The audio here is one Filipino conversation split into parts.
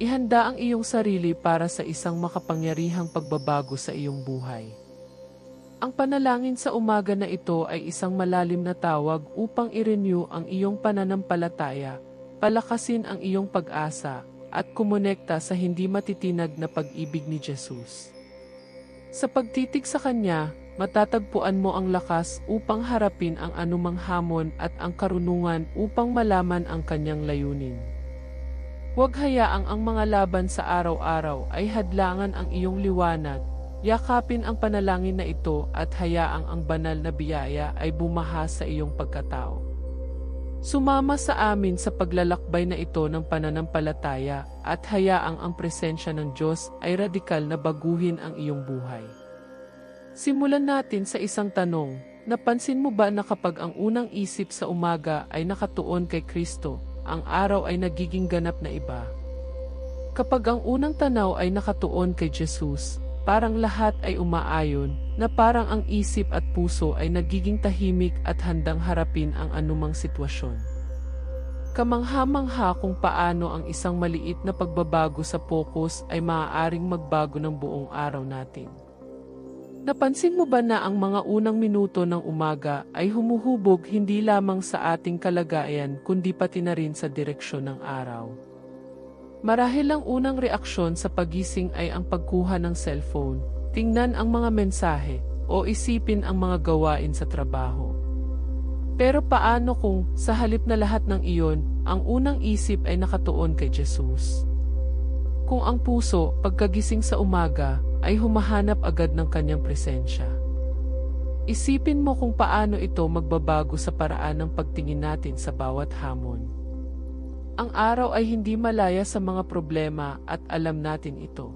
Ihanda ang iyong sarili para sa isang makapangyarihang pagbabago sa iyong buhay. Ang panalangin sa umaga na ito ay isang malalim na tawag upang i-renew ang iyong pananampalataya, palakasin ang iyong pag-asa, at kumonekta sa hindi matitinag na pag-ibig ni Jesus. Sa pagtitig sa Kanya, matatagpuan mo ang lakas upang harapin ang anumang hamon at ang karunungan upang malaman ang Kanyang layunin. Huwag hayaang ang mga laban sa araw-araw ay hadlangan ang iyong liwanag, yakapin ang panalangin na ito at hayaang ang banal na biyaya ay bumaha sa iyong pagkatao. Sumama sa amin sa paglalakbay na ito ng pananampalataya at hayaang ang presensya ng Diyos ay radikal na baguhin ang iyong buhay. Simulan natin sa isang tanong, napansin mo ba na kapag ang unang isip sa umaga ay nakatuon kay Kristo, ang araw ay nagiging ganap na iba. Kapag ang unang tanaw ay nakatuon kay Jesus, parang lahat ay umaayon, na parang ang isip at puso ay nagiging tahimik at handang harapin ang anumang sitwasyon. Kamangha-mangha kung paano ang isang maliit na pagbabago sa focus ay maaaring magbago ng buong araw natin. Napansin mo ba na ang mga unang minuto ng umaga ay humuhubog hindi lamang sa ating kalagayan kundi pati na rin sa direksyon ng araw? Marahil ang unang reaksyon sa pagising ay ang pagkuha ng cellphone, tingnan ang mga mensahe, o isipin ang mga gawain sa trabaho. Pero paano kung, sa halip na lahat ng iyon, ang unang isip ay nakatuon kay Jesus? Kung ang puso, pagkagising sa umaga, ay humahanap agad ng kanyang presensya. Isipin mo kung paano ito magbabago sa paraan ng pagtingin natin sa bawat hamon. Ang araw ay hindi malaya sa mga problema at alam natin ito.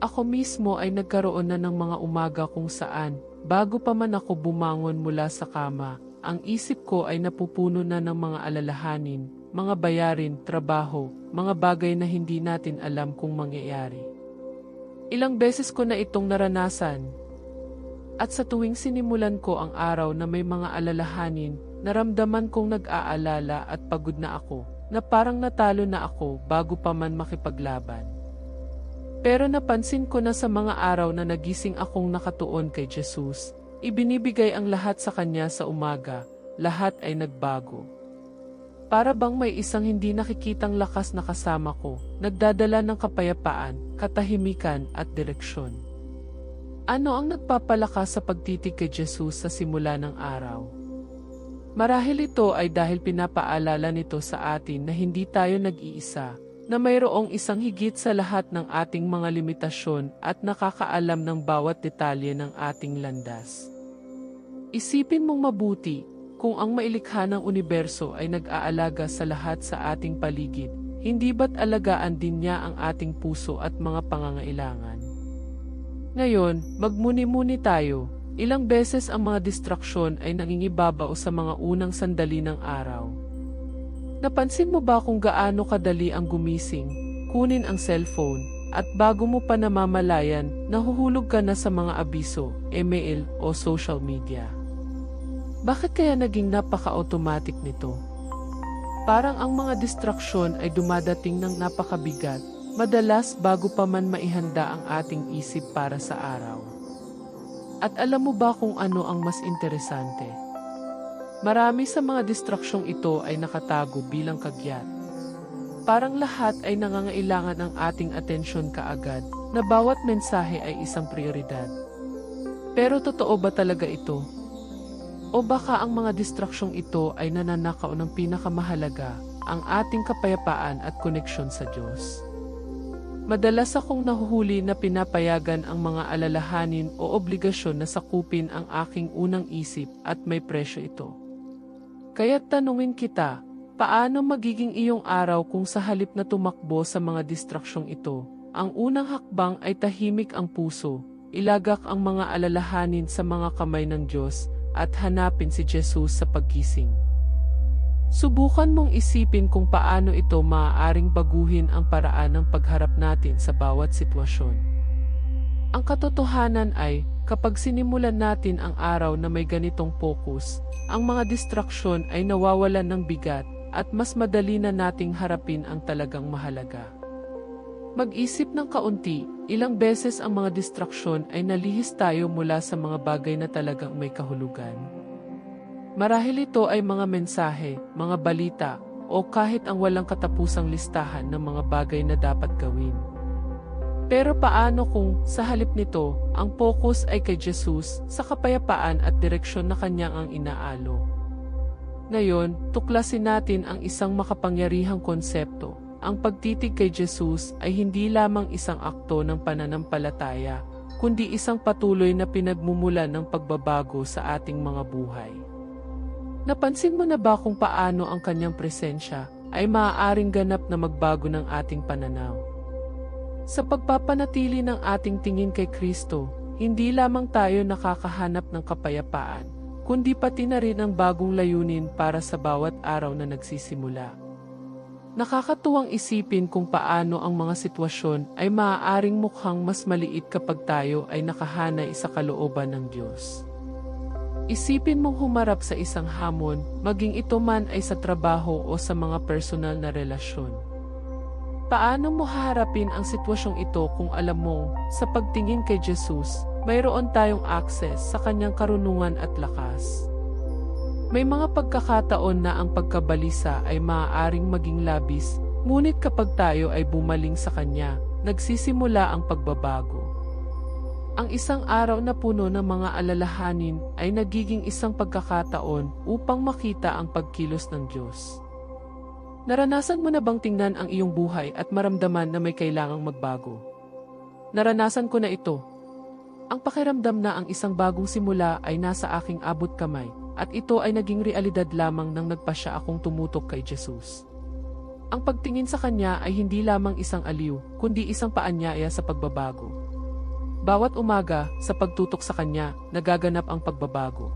Ako mismo ay nagkaroon na ng mga umaga kung saan, bago pa man ako bumangon mula sa kama, ang isip ko ay napupuno na ng mga alalahanin, mga bayarin, trabaho, mga bagay na hindi natin alam kung mangyayari. Ilang beses ko na itong naranasan. At sa tuwing sinimulan ko ang araw na may mga alalahanin, naramdaman kong nag-aalala at pagod na ako, na parang natalo na ako bago pa man makipaglaban. Pero napansin ko na sa mga araw na nagising akong nakatuon kay Jesus, ibinibigay ang lahat sa Kanya sa umaga, lahat ay nagbago. Para bang may isang hindi nakikitang lakas na kasama ko, nagdadala ng kapayapaan, katahimikan at direksyon. Ano ang nagpapalakas sa pagtitig kay Jesus sa simula ng araw? Marahil ito ay dahil pinapaalala nito sa atin na hindi tayo nag-iisa, na mayroong isang higit sa lahat ng ating mga limitasyon at nakakaalam ng bawat detalye ng ating landas. Isipin mong mabuti, kung ang mailikha ng universo ay nag-aalaga sa lahat sa ating paligid, hindi ba't alagaan din niya ang ating puso at mga pangangailangan? Ngayon, magmuni-muni tayo. Ilang beses ang mga distraksyon ay nangingibabaw sa mga unang sandali ng araw. Napansin mo ba kung gaano kadali ang gumising, kunin ang cellphone, at bago mo pa namamalayan, nahuhulog ka na sa mga abiso, email o social media? Bakit kaya naging napaka-automatic nito? Parang ang mga distraksyon ay dumadating ng napakabigat, madalas bago pa man maihanda ang ating isip para sa araw. At alam mo ba kung ano ang mas interesante? Marami sa mga distraksyong ito ay nakatago bilang kagyat. Parang lahat ay nangangailangan ng ating atensyon kaagad na bawat mensahe ay isang prioridad. Pero totoo ba talaga ito? O baka ang mga distraksyong ito ay nananakaw ng pinakamahalaga, ang ating kapayapaan at koneksyon sa Diyos. Madalas akong nahuhuli na pinapayagan ang mga alalahanin o obligasyon na sakupin ang aking unang isip at may presyo ito. Kaya tanungin kita, paano magiging iyong araw kung sa halip na tumakbo sa mga distraksyong ito, ang unang hakbang ay tahimik ang puso, ilagak ang mga alalahanin sa mga kamay ng Diyos, at hanapin si Jesus sa paggising. Subukan mong isipin kung paano ito maaaring baguhin ang paraan ng pagharap natin sa bawat sitwasyon. Ang katotohanan ay, kapag sinimulan natin ang araw na may ganitong focus, ang mga distraksyon ay nawawalan ng bigat at mas madali na nating harapin ang talagang mahalaga. Mag-isip ng kaunti, ilang beses ang mga distraksyon ay nalihis tayo mula sa mga bagay na talagang may kahulugan. Marahil ito ay mga mensahe, mga balita, o kahit ang walang katapusang listahan ng mga bagay na dapat gawin. Pero paano kung, sa halip nito, ang focus ay kay Jesus sa kapayapaan at direksyon na kanyang ang inaalo? Ngayon, tuklasin natin ang isang makapangyarihang konsepto. Ang pagtitig kay Jesus ay hindi lamang isang akto ng pananampalataya, kundi isang patuloy na pinagmumulan ng pagbabago sa ating mga buhay. Napansin mo na ba kung paano ang kanyang presensya ay maaaring ganap na magbago ng ating pananaw? Sa pagpapanatili ng ating tingin kay Kristo, hindi lamang tayo nakakahanap ng kapayapaan, kundi pati na rin ang bagong layunin para sa bawat araw na nagsisimula. Nakakatuwang isipin kung paano ang mga sitwasyon ay maaaring mukhang mas maliit kapag tayo ay nakahanay sa kalooban ng Diyos. Isipin mong humarap sa isang hamon, maging ito man ay sa trabaho o sa mga personal na relasyon. Paano mo haharapin ang sitwasyong ito kung alam mong, sa pagtingin kay Jesus, mayroon tayong access sa kanyang karunungan at lakas? May mga pagkakataon na ang pagkabalisa ay maaaring maging labis, ngunit kapag tayo ay bumaling sa kanya, nagsisimula ang pagbabago. Ang isang araw na puno ng mga alalahanin ay nagiging isang pagkakataon upang makita ang pagkilos ng Diyos. Naranasan mo na bang tingnan ang iyong buhay at maramdaman na may kailangang magbago? Naranasan ko na ito. Ang pakiramdam na ang isang bagong simula ay nasa aking abot kamay at ito ay naging realidad lamang nang nagpasya akong tumutok kay Jesus. Ang pagtingin sa kanya ay hindi lamang isang aliw, kundi isang paanyaya sa pagbabago. Bawat umaga, sa pagtutok sa kanya, nagaganap ang pagbabago.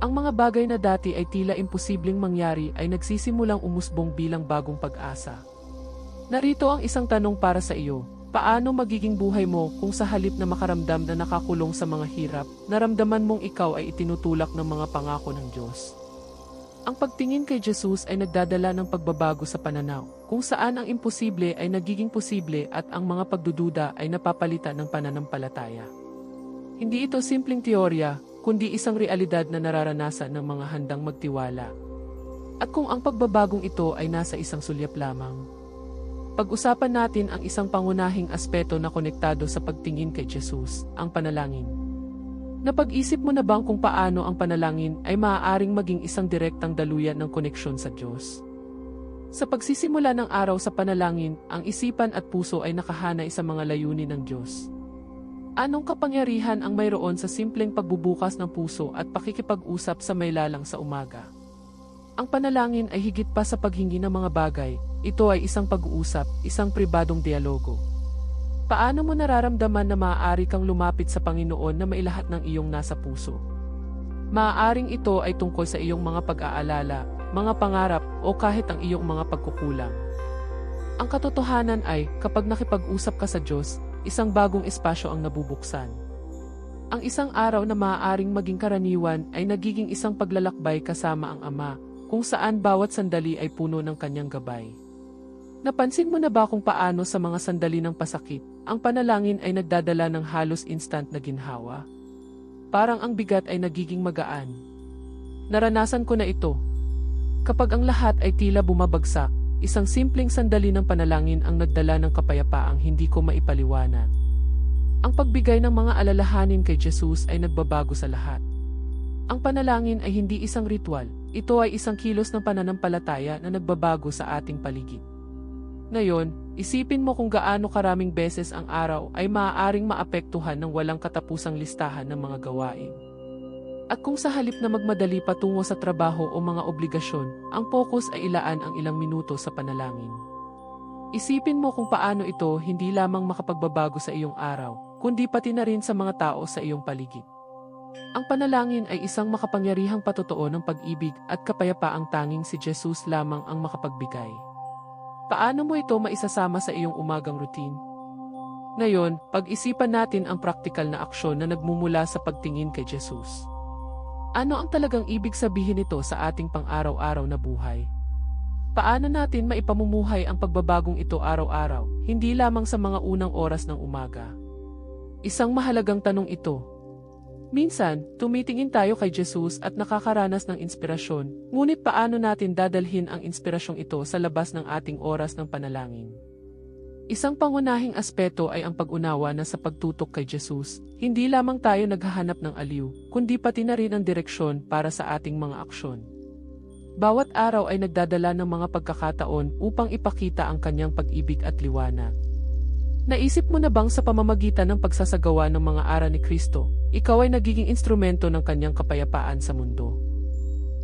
Ang mga bagay na dati ay tila imposibleng mangyari ay nagsisimulang umusbong bilang bagong pag-asa. Narito ang isang tanong para sa iyo, Paano magiging buhay mo kung sa halip na makaramdam na nakakulong sa mga hirap, naramdaman mong ikaw ay itinutulak ng mga pangako ng Diyos? Ang pagtingin kay Jesus ay nagdadala ng pagbabago sa pananaw, kung saan ang imposible ay nagiging posible at ang mga pagdududa ay napapalitan ng pananampalataya. Hindi ito simpleng teorya, kundi isang realidad na nararanasan ng mga handang magtiwala. At kung ang pagbabagong ito ay nasa isang sulyap lamang, pag-usapan natin ang isang pangunahing aspeto na konektado sa pagtingin kay Jesus, ang panalangin. Napag-isip mo na bang kung paano ang panalangin ay maaaring maging isang direktang daluyan ng koneksyon sa Diyos? Sa pagsisimula ng araw sa panalangin, ang isipan at puso ay nakahanay sa mga layunin ng Diyos. Anong kapangyarihan ang mayroon sa simpleng pagbubukas ng puso at pakikipag-usap sa may lalang sa umaga? Ang panalangin ay higit pa sa paghingi ng mga bagay, ito ay isang pag-uusap, isang pribadong dialogo. Paano mo nararamdaman na maaari kang lumapit sa Panginoon na mailahat ng iyong nasa puso? Maaaring ito ay tungkol sa iyong mga pag-aalala, mga pangarap o kahit ang iyong mga pagkukulang. Ang katotohanan ay, kapag nakipag-usap ka sa Diyos, isang bagong espasyo ang nabubuksan. Ang isang araw na maaaring maging karaniwan ay nagiging isang paglalakbay kasama ang Ama, kung saan bawat sandali ay puno ng kanyang gabay. Napansin mo na ba kung paano sa mga sandali ng pasakit, ang panalangin ay nagdadala ng halos instant na ginhawa? Parang ang bigat ay nagiging magaan. Naranasan ko na ito. Kapag ang lahat ay tila bumabagsak, isang simpleng sandali ng panalangin ang nagdala ng kapayapaang hindi ko maipaliwanag. Ang pagbigay ng mga alalahanin kay Jesus ay nagbabago sa lahat. Ang panalangin ay hindi isang ritual, ito ay isang kilos ng pananampalataya na nagbabago sa ating paligid. Ngayon, isipin mo kung gaano karaming beses ang araw ay maaaring maapektuhan ng walang katapusang listahan ng mga gawain. At kung sa halip na magmadali patungo sa trabaho o mga obligasyon, ang focus ay ilaan ang ilang minuto sa panalangin. Isipin mo kung paano ito hindi lamang makapagbabago sa iyong araw, kundi pati na rin sa mga tao sa iyong paligid. Ang panalangin ay isang makapangyarihang patotoo ng pag-ibig at kapayapaang tanging si Jesus lamang ang makapagbigay. Paano mo ito maisasama sa iyong umagang routine? Ngayon, pag-isipan natin ang praktikal na aksyon na nagmumula sa pagtingin kay Jesus. Ano ang talagang ibig sabihin nito sa ating pang-araw-araw na buhay? Paano natin maipamumuhay ang pagbabagong ito araw-araw, hindi lamang sa mga unang oras ng umaga? Isang mahalagang tanong ito. Minsan, tumitingin tayo kay Jesus at nakakaranas ng inspirasyon, ngunit paano natin dadalhin ang inspirasyong ito sa labas ng ating oras ng panalangin? Isang pangunahing aspeto ay ang pag-unawa na sa pagtutok kay Jesus, hindi lamang tayo naghahanap ng aliw, kundi pati na rin ang direksyon para sa ating mga aksyon. Bawat araw ay nagdadala ng mga pagkakataon upang ipakita ang kanyang pag-ibig at liwanag. Naisip mo na bang sa pamamagitan ng pagsasagawa ng mga aral ni Kristo, ikaw ay nagiging instrumento ng kanyang kapayapaan sa mundo?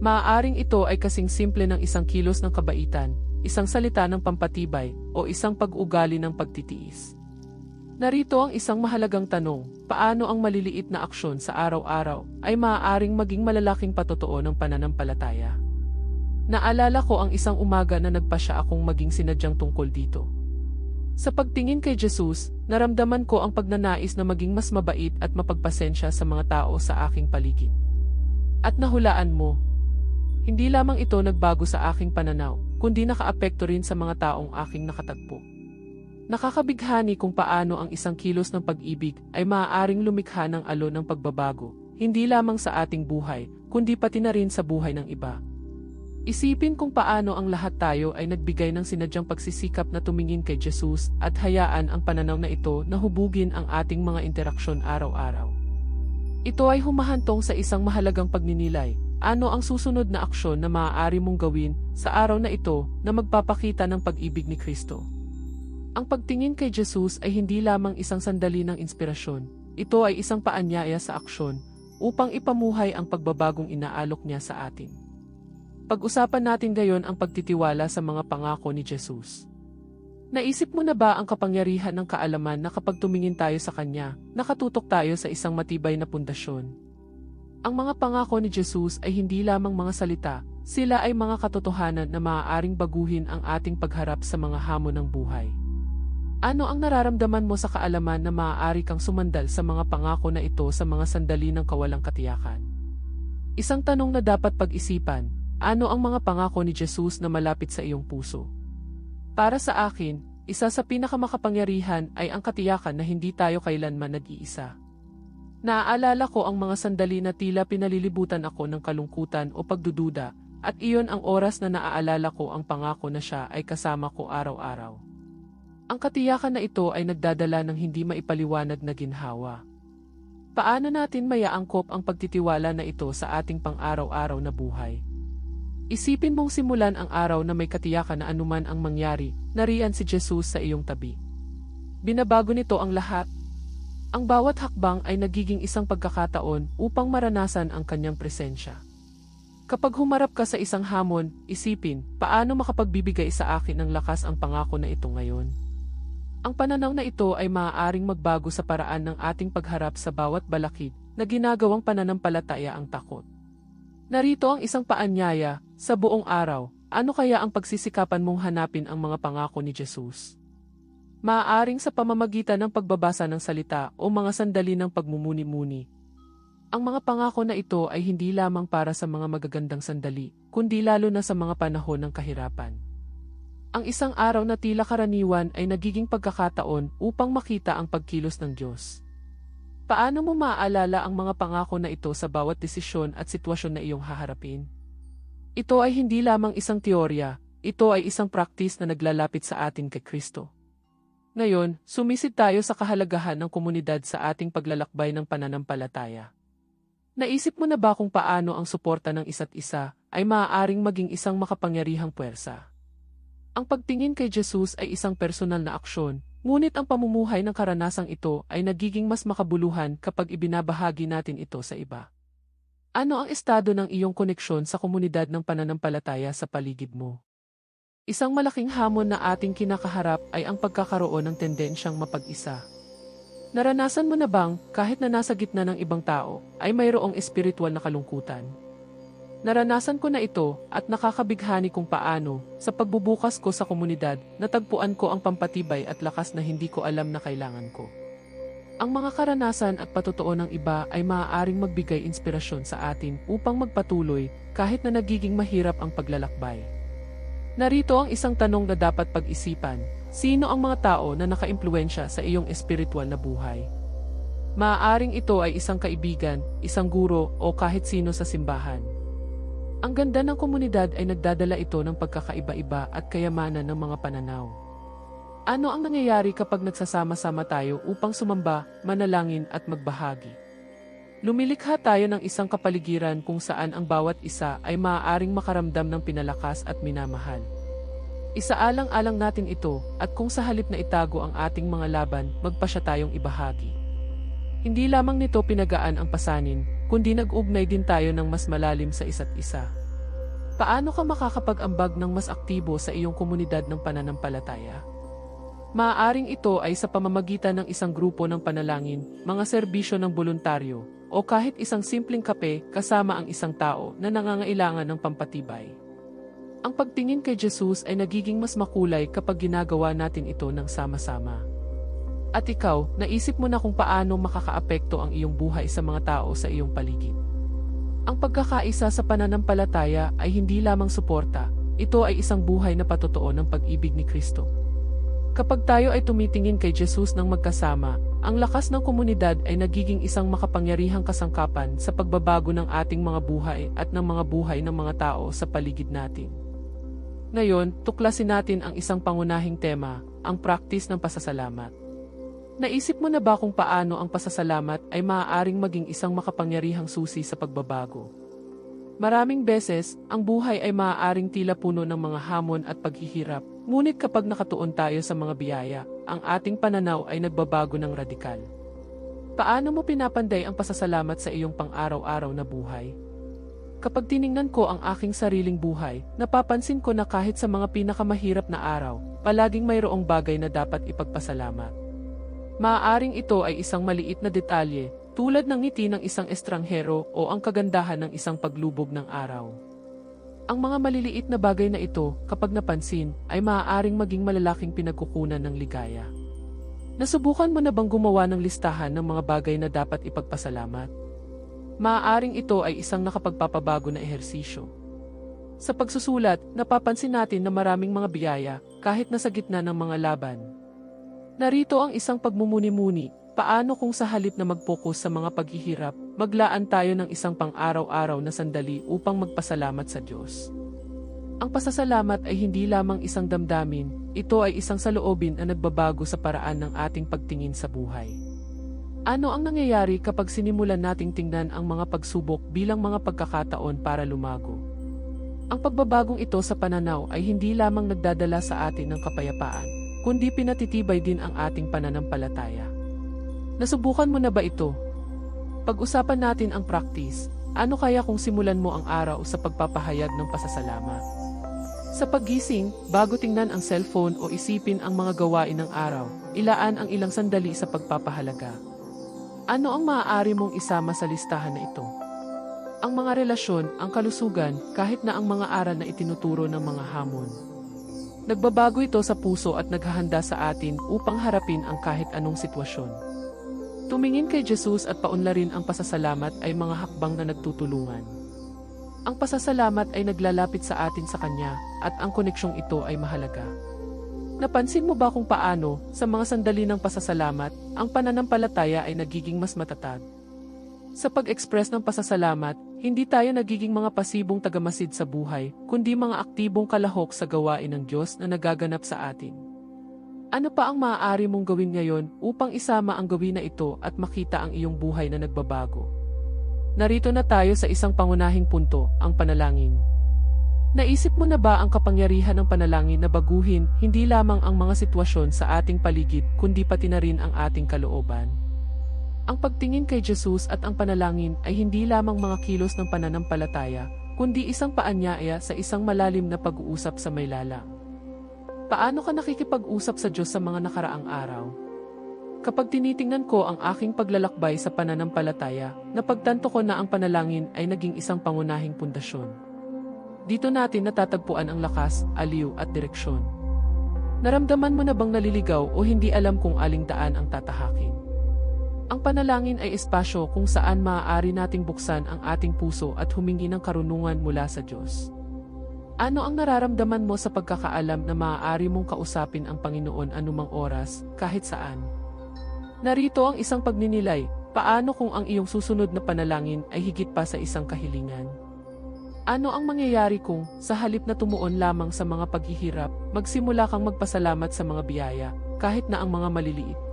Maaaring ito ay kasing simple ng isang kilos ng kabaitan, isang salita ng pampatibay, o isang pag-ugali ng pagtitiis. Narito ang isang mahalagang tanong, paano ang maliliit na aksyon sa araw-araw ay maaaring maging malalaking patotoo ng pananampalataya? Naalala ko ang isang umaga na nagpasya akong maging sinadyang tungkol dito. Sa pagtingin kay Jesus, naramdaman ko ang pagnanais na maging mas mabait at mapagpasensya sa mga tao sa aking paligid. At nahulaan mo, hindi lamang ito nagbago sa aking pananaw, kundi nakaapekto rin sa mga taong aking nakatagpo. Nakakabighani kung paano ang isang kilos ng pag-ibig ay maaaring lumikha ng alon ng pagbabago, hindi lamang sa ating buhay, kundi pati na rin sa buhay ng iba. Isipin kung paano ang lahat tayo ay nagbigay ng sinadyang pagsisikap na tumingin kay Jesus at hayaan ang pananaw na ito na hubugin ang ating mga interaksyon araw-araw. Ito ay humahantong sa isang mahalagang pagninilay, ano ang susunod na aksyon na maaari mong gawin sa araw na ito na magpapakita ng pag-ibig ni Kristo? Ang pagtingin kay Jesus ay hindi lamang isang sandali ng inspirasyon, ito ay isang paanyaya sa aksyon upang ipamuhay ang pagbabagong inaalok niya sa atin. Pag-usapan natin ngayon ang pagtitiwala sa mga pangako ni Jesus. Naisip mo na ba ang kapangyarihan ng kaalaman na kapag tumingin tayo sa Kanya, nakatutok tayo sa isang matibay na pundasyon? Ang mga pangako ni Jesus ay hindi lamang mga salita, sila ay mga katotohanan na maaaring baguhin ang ating pagharap sa mga hamon ng buhay. Ano ang nararamdaman mo sa kaalaman na maaari kang sumandal sa mga pangako na ito sa mga sandali ng kawalang katiyakan? Isang tanong na dapat pag-isipan, ano ang mga pangako ni Jesus na malapit sa iyong puso? Para sa akin, isa sa pinakamakapangyarihan ay ang katiyakan na hindi tayo kailanman nag-iisa. Naaalala ko ang mga sandali na tila pinalilibutan ako ng kalungkutan o pagdududa, at iyon ang oras na naaalala ko ang pangako na siya ay kasama ko araw-araw. Ang katiyakan na ito ay nagdadala ng hindi maipaliwanag na ginhawa. Paano natin mayaangkop ang pagtitiwala na ito sa ating pang-araw-araw na buhay? Isipin mong simulan ang araw na may katiyakan na anuman ang mangyari, nariyan si Jesus sa iyong tabi. Binabago nito ang lahat, ang bawat hakbang ay nagiging isang pagkakataon upang maranasan ang kanyang presensya. Kapag humarap ka sa isang hamon, isipin, paano makapagbibigay sa akin ng lakas ang pangako na ito ngayon? Ang pananaw na ito ay maaaring magbago sa paraan ng ating pagharap sa bawat balakid na ginagawang pananampalataya ang takot. Narito ang isang paanyaya, sa buong araw, ano kaya ang pagsisikapan mong hanapin ang mga pangako ni Jesus? Maaaring sa pamamagitan ng pagbabasa ng salita o mga sandali ng pagmumuni-muni. Ang mga pangako na ito ay hindi lamang para sa mga magagandang sandali, kundi lalo na sa mga panahon ng kahirapan. Ang isang araw na tila karaniwan ay nagiging pagkakataon upang makita ang pagkilos ng Diyos. Paano mo maaalala ang mga pangako na ito sa bawat desisyon at sitwasyon na iyong haharapin? Ito ay hindi lamang isang teorya, ito ay isang praktis na naglalapit sa atin kay Kristo. Ngayon, sumisid tayo sa kahalagahan ng komunidad sa ating paglalakbay ng pananampalataya. Naisip mo na ba kung paano ang suporta ng isa't isa ay maaaring maging isang makapangyarihang puwersa? Ang pagtingin kay Jesus ay isang personal na aksyon, ngunit ang pamumuhay ng karanasang ito ay nagiging mas makabuluhan kapag ibinabahagi natin ito sa iba. Ano ang estado ng iyong koneksyon sa komunidad ng pananampalataya sa paligid mo? Isang malaking hamon na ating kinakaharap ay ang pagkakaroon ng tendensyang mapag-isa. Naranasan mo na bang, kahit na nasa gitna ng ibang tao, ay mayroong espiritual na kalungkutan? Naranasan ko na ito at nakakabighani kung paano, sa pagbubukas ko sa komunidad, natagpuan ko ang pampatibay at lakas na hindi ko alam na kailangan ko. Ang mga karanasan at patotoo ng iba ay maaaring magbigay inspirasyon sa atin upang magpatuloy kahit na nagiging mahirap ang paglalakbay. Narito ang isang tanong na dapat pag-isipan. Sino ang mga tao na nakaimpluensya sa iyong espiritual na buhay? Maaaring ito ay isang kaibigan, isang guro o kahit sino sa simbahan. Ang ganda ng komunidad ay nagdadala ito ng pagkakaiba-iba at kayamanan ng mga pananaw. Ano ang nangyayari kapag nagsasama-sama tayo upang sumamba, manalangin at magbahagi? Lumilikha tayo ng isang kapaligiran kung saan ang bawat isa ay maaaring makaramdam ng pinalakas at minamahal. Isaalang-alang natin ito at kung sa halip na itago ang ating mga laban, magpasya tayong ibahagi. Hindi lamang nito pinagaan ang pasanin, kundi nag-ugnay din tayo ng mas malalim sa isa't isa. Paano ka makakapag-ambag ng mas aktibo sa iyong komunidad ng pananampalataya? Maaaring ito ay sa pamamagitan ng isang grupo ng panalangin, mga serbisyo ng voluntaryo, o kahit isang simpleng kape kasama ang isang tao na nangangailangan ng pampatibay. Ang pagtingin kay Jesus ay nagiging mas makulay kapag ginagawa natin ito ng sama-sama. At ikaw, naisip mo na kung paano makakaapekto ang iyong buhay sa mga tao sa iyong paligid. Ang pagkakaisa sa pananampalataya ay hindi lamang suporta, ito ay isang buhay na patotoo ng pag-ibig ni Kristo. Kapag tayo ay tumitingin kay Jesus ng magkasama, ang lakas ng komunidad ay nagiging isang makapangyarihang kasangkapan sa pagbabago ng ating mga buhay at ng mga buhay ng mga tao sa paligid natin. Ngayon, tuklasin natin ang isang pangunahing tema, ang practice ng pasasalamat. Naisip mo na ba kung paano ang pasasalamat ay maaaring maging isang makapangyarihang susi sa pagbabago? Maraming beses, ang buhay ay maaaring tila puno ng mga hamon at paghihirap, ngunit kapag nakatuon tayo sa mga biyaya, ang ating pananaw ay nagbabago ng radikal. Paano mo pinapanday ang pasasalamat sa iyong pang-araw-araw na buhay? Kapag tiningnan ko ang aking sariling buhay, napapansin ko na kahit sa mga pinakamahirap na araw, palaging mayroong bagay na dapat ipagpasalamat. Maaaring ito ay isang maliit na detalye, tulad ng ngiti ng isang estranghero o ang kagandahan ng isang paglubog ng araw. Ang mga maliliit na bagay na ito, kapag napansin, ay maaaring maging malalaking pinagkukunan ng ligaya. Nasubukan mo na bang gumawa ng listahan ng mga bagay na dapat ipagpasalamat? Maaaring ito ay isang nakapagpapabago na ehersisyo. Sa pagsusulat, napapansin natin na maraming mga biyaya, kahit nasa gitna ng mga laban. Narito ang isang pagmumuni-muni, paano kung sa halip na mag-focus sa mga paghihirap, maglaan tayo ng isang pang-araw-araw na sandali upang magpasalamat sa Diyos. Ang pasasalamat ay hindi lamang isang damdamin, ito ay isang saloobin na nagbabago sa paraan ng ating pagtingin sa buhay. Ano ang nangyayari kapag sinimulan nating tingnan ang mga pagsubok bilang mga pagkakataon para lumago? Ang pagbabagong ito sa pananaw ay hindi lamang nagdadala sa atin ng kapayapaan, kundi pinatitibay din ang ating pananampalataya. Nasubukan mo na ba ito? Pag-usapan natin ang practice, ano kaya kung simulan mo ang araw sa pagpapahayag ng pasasalamat? Sa paggising, bago tingnan ang cellphone o isipin ang mga gawain ng araw, ilaan ang ilang sandali sa pagpapahalaga. Ano ang maaari mong isama sa listahan na ito? Ang mga relasyon, ang kalusugan, kahit na ang mga aral na itinuturo ng mga hamon. Nagbabago ito sa puso at naghahanda sa atin upang harapin ang kahit anong sitwasyon. Tumingin kay Jesus at paunlarin ang pasasalamat ay mga hakbang na nagtutulungan. Ang pasasalamat ay naglalapit sa atin sa Kanya at ang koneksyong ito ay mahalaga. Napansin mo ba kung paano, sa mga sandali ng pasasalamat, ang pananampalataya ay nagiging mas matatag? Sa pag-express ng pasasalamat, hindi tayo nagiging mga pasibong tagamasid sa buhay, kundi mga aktibong kalahok sa gawain ng Diyos na nagaganap sa atin. Ano pa ang maaari mong gawin ngayon upang isama ang gawin na ito at makita ang iyong buhay na nagbabago? Narito na tayo sa isang pangunahing punto, ang panalangin. Naisip mo na ba ang kapangyarihan ng panalangin na baguhin hindi lamang ang mga sitwasyon sa ating paligid kundi pati na rin ang ating kalooban? Ang pagtingin kay Jesus at ang panalangin ay hindi lamang mga kilos ng pananampalataya, kundi isang paanyaya sa isang malalim na pag-uusap sa may. Paano ka nakikipag-usap sa Diyos sa mga nakaraang araw? Kapag tinitingnan ko ang aking paglalakbay sa pananampalataya, napagtanto ko na ang panalangin ay naging isang pangunahing pundasyon. Dito natin natatagpuan ang lakas, aliw at direksyon. Naramdaman mo na bang naliligaw o hindi alam kung aling daan ang tatahakin? Ang panalangin ay espasyo kung saan maaari nating buksan ang ating puso at humingi ng karunungan mula sa Diyos. Ano ang nararamdaman mo sa pagkakaalam na maaari mong kausapin ang Panginoon anumang oras, kahit saan? Narito ang isang pagninilay, paano kung ang iyong susunod na panalangin ay higit pa sa isang kahilingan? Ano ang mangyayari kung, sa halip na tumuon lamang sa mga paghihirap, magsimula kang magpasalamat sa mga biyaya, kahit na ang mga maliliit?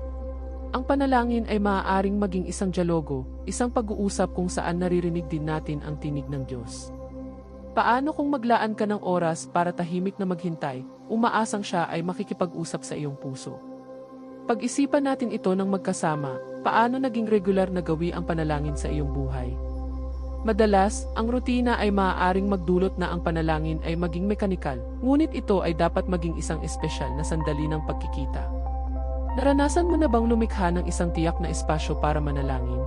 Ang panalangin ay maaaring maging isang dialogo, isang pag-uusap kung saan naririnig din natin ang tinig ng Diyos. Paano kung maglaan ka ng oras para tahimik na maghintay, umaasang siya ay makikipag-usap sa iyong puso? Pag-isipan natin ito ng magkasama, paano naging regular na gawi ang panalangin sa iyong buhay? Madalas, ang rutina ay maaaring magdulot na ang panalangin ay maging mekanikal, ngunit ito ay dapat maging isang espesyal na sandali ng pagkikita. Naranasan mo na bang lumikha ng isang tiyak na espasyo para manalangin?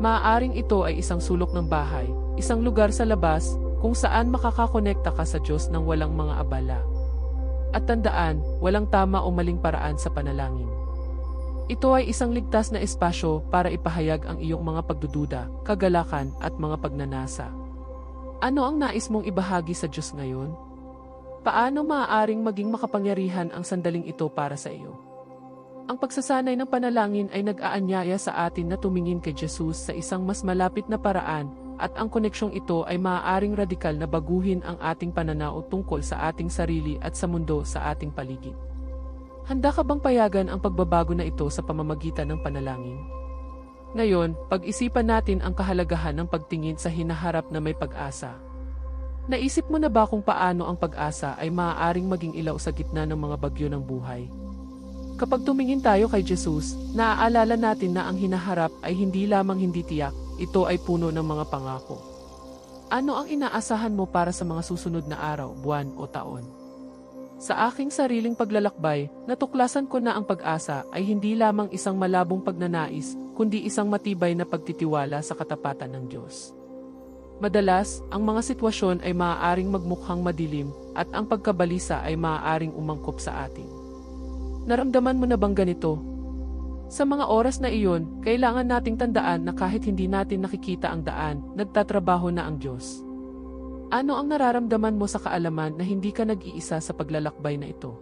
Maaaring ito ay isang sulok ng bahay, isang lugar sa labas, kung saan makakakonekta ka sa Diyos ng walang mga abala. At tandaan, walang tama o maling paraan sa panalangin. Ito ay isang ligtas na espasyo para ipahayag ang iyong mga pagdududa, kagalakan at mga pagnanasa. Ano ang nais mong ibahagi sa Diyos ngayon? Paano maaaring maging makapangyarihan ang sandaling ito para sa iyo? Ang pagsasanay ng panalangin ay nag-aanyaya sa atin na tumingin kay Jesus sa isang mas malapit na paraan at ang koneksyong ito ay maaaring radikal na baguhin ang ating pananaw tungkol sa ating sarili at sa mundo sa ating paligid. Handa ka bang payagan ang pagbabago na ito sa pamamagitan ng panalangin? Ngayon, pag-isipan natin ang kahalagahan ng pagtingin sa hinaharap na may pag-asa. Naisip mo na ba kung paano ang pag-asa ay maaaring maging ilaw sa gitna ng mga bagyo ng buhay? Kapag tumingin tayo kay Jesus, naaalala natin na ang hinaharap ay hindi lamang hindi tiyak, ito ay puno ng mga pangako. Ano ang inaasahan mo para sa mga susunod na araw, buwan o taon? Sa aking sariling paglalakbay, natuklasan ko na ang pag-asa ay hindi lamang isang malabong pagnanais, kundi isang matibay na pagtitiwala sa katapatan ng Diyos. Madalas, ang mga sitwasyon ay maaaring magmukhang madilim at ang pagkabalisa ay maaaring umangkop sa atin. Naramdaman mo na bang ganito? Sa mga oras na iyon, kailangan nating tandaan na kahit hindi natin nakikita ang daan, nagtatrabaho na ang Diyos. Ano ang nararamdaman mo sa kaalaman na hindi ka nag-iisa sa paglalakbay na ito?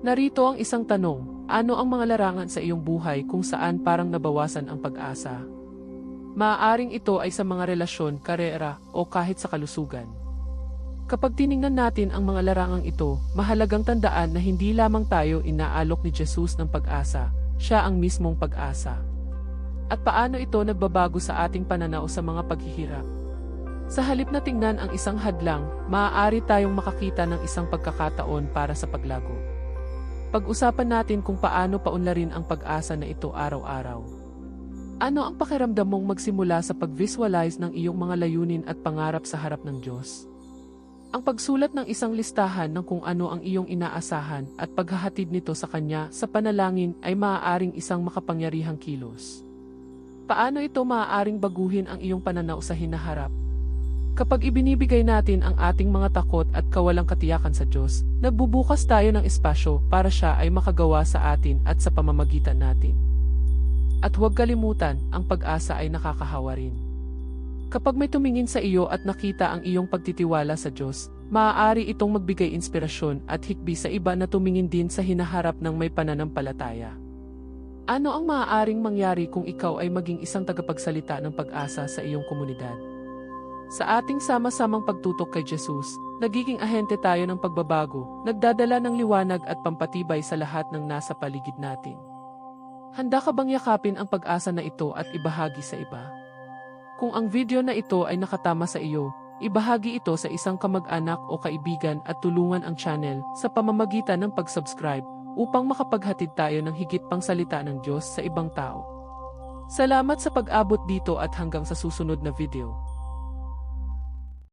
Narito ang isang tanong, ano ang mga larangan sa iyong buhay kung saan parang nabawasan ang pag-asa? Maaaring ito ay sa mga relasyon, karera, o kahit sa kalusugan. Kapag tiningnan natin ang mga larangang ito, mahalagang tandaan na hindi lamang tayo inaalok ni Jesus ng pag-asa, siya ang mismong pag-asa. At paano ito nagbabago sa ating pananaw sa mga paghihirap? Sa halip na tingnan ang isang hadlang, maaari tayong makakita ng isang pagkakataon para sa paglago. Pag-usapan natin kung paano paunlarin ang pag-asa na ito araw-araw. Ano ang pakiramdam mong magsimula sa pag-visualize ng iyong mga layunin at pangarap sa harap ng Diyos? Ang pagsulat ng isang listahan ng kung ano ang iyong inaasahan at paghahatid nito sa Kanya sa panalangin ay maaaring isang makapangyarihang kilos. Paano ito maaaring baguhin ang iyong pananaw sa hinaharap? Kapag ibinibigay natin ang ating mga takot at kawalang katiyakan sa Diyos, nagbubukas tayo ng espasyo para siya ay makagawa sa atin at sa pamamagitan natin. At huwag kalimutan, ang pag-asa ay nakakahawa rin. Kapag may tumingin sa iyo at nakita ang iyong pagtitiwala sa Diyos, maaari itong magbigay inspirasyon at hikbi sa iba na tumingin din sa hinaharap ng may pananampalataya. Ano ang maaaring mangyari kung ikaw ay maging isang tagapagsalita ng pag-asa sa iyong komunidad? Sa ating sama-samang pagtutok kay Jesus, nagiging ahente tayo ng pagbabago, nagdadala ng liwanag at pampatibay sa lahat ng nasa paligid natin. Handa ka bang yakapin ang pag-asa na ito at ibahagi sa iba? Kung ang video na ito ay nakatama sa iyo, ibahagi ito sa isang kamag-anak o kaibigan at tulungan ang channel sa pamamagitan ng pag-subscribe upang makapaghatid tayo ng higit pang salita ng Diyos sa ibang tao. Salamat sa pag-abot dito at hanggang sa susunod na video.